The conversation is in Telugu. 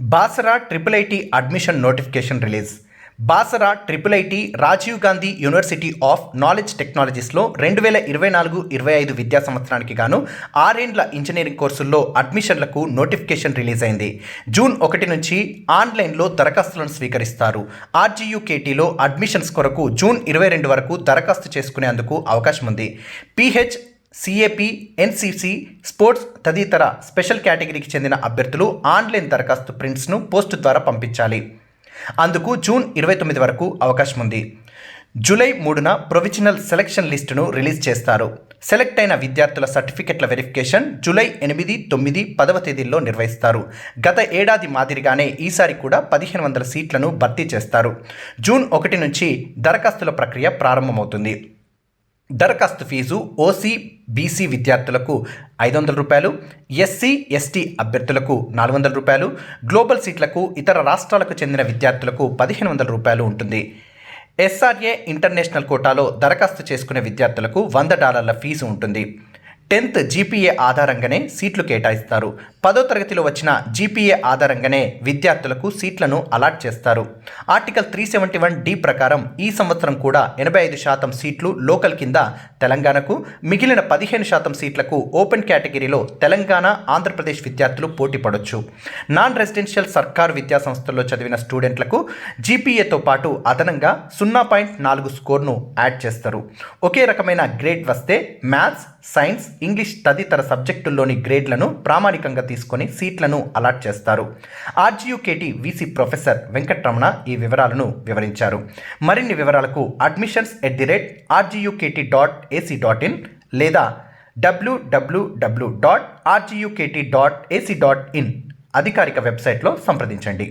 Basara triple IT admission notification release. Basara triple IT Rajiv Gandhi university of knowledge టెక్నాలజీస్లో రెండు వేల ఇరవై నాలుగు ఇరవై ఐదు విద్యా సంవత్సరానికి గాను ఆరేండ్ల ఇంజనీరింగ్ కోర్సుల్లో అడ్మిషన్లకు నోటిఫికేషన్ రిలీజ్ అయింది. జూన్ ఒకటి నుంచి ఆన్లైన్లో దరఖాస్తులను స్వీకరిస్తారు. ఆర్జీయూకేటీలో అడ్మిషన్స్ కొరకు జూన్ ఇరవై రెండు వరకు దరఖాస్తు చేసుకునేందుకు అవకాశం ఉంది పీహెచ్ సిఏపి ఎన్సిసి స్పోర్ట్స్ తదితర స్పెషల్ కేటగిరీకి చెందిన అభ్యర్థులు ఆన్లైన్ దరఖాస్తు ప్రింట్స్ను పోస్టు ద్వారా పంపించాలి. అందుకు జూన్ ఇరవై తొమ్మిది వరకు అవకాశం ఉంది. జూలై మూడున ప్రొవిజనల్ సెలక్షన్ లిస్టును రిలీజ్ చేస్తారు. సెలెక్ట్ అయిన విద్యార్థుల సర్టిఫికెట్ల వెరిఫికేషన్ జూలై ఎనిమిది తొమ్మిది పదవ తేదీల్లో నిర్వహిస్తారు. గత ఏడాది మాదిరిగానే ఈసారి కూడా పదిహేను వందల సీట్లను భర్తీ చేస్తారు. జూన్ ఒకటి నుంచి దరఖాస్తుల ప్రక్రియ ప్రారంభమవుతుంది. దరఖాస్తు ఫీజు ఓసీ బీసీ విద్యార్థులకు ఐదు వందల రూపాయలు ఎస్సీ ఎస్టీ అభ్యర్థులకు నాలుగు వందల రూపాయలు గ్లోబల్ సీట్లకు ఇతర రాష్ట్రాలకు చెందిన విద్యార్థులకు పదిహేను వందల రూపాయలు ఉంటుంది. ఎస్ఆర్ఏ ఇంటర్నేషనల్ కోటాలో దరఖాస్తు చేసుకునే విద్యార్థులకు వంద డాలర్ల ఫీజు ఉంటుంది. టెన్త్ జీపీఏ ఆధారంగానే సీట్లు కేటాయిస్తారు. పదో తరగతిలో వచ్చిన జీపీఏ ఆధారంగానే విద్యార్థులకు సీట్లను అలాట్ చేస్తారు. Article three seventy one D ప్రకారం ఈ సంవత్సరం కూడా ఎనభై ఐదు శాతం సీట్లు లోకల్ కింద తెలంగాణకు మిగిలిన పదిహేను శాతం సీట్లకు ఓపెన్ కేటగిరీలో తెలంగాణ ఆంధ్రప్రదేశ్ విద్యార్థులు పోటీ పడొచ్చు. నాన్ రెసిడెన్షియల్ సర్కారు విద్యా సంస్థల్లో చదివిన స్టూడెంట్లకు జీపీఏతో పాటు అదనంగా సున్నా పాయింట్ నాలుగు స్కోర్ను యాడ్ చేస్తారు. ఒకే రకమైన గ్రేడ్ వస్తే మ్యాథ్స్ సైన్స్ ఇంగ్లీష్ తదితర సబ్జెక్టుల్లోని గ్రేడ్లను ప్రామాణికంగా తీసుకొని సీట్లను అలాట్ చేస్తారు. ఆర్జీయూకేటీ వీసీ ప్రొఫెసర్ వెంకట్రమణ ఈ వివరాలను వివరించారు. మరిన్ని వివరాలకు admissions at the rate RGUKT dot AC dot in లేదా WWW dot RGUKT dot AC dot in అధికారిక వెబ్సైట్లో సంప్రదించండి.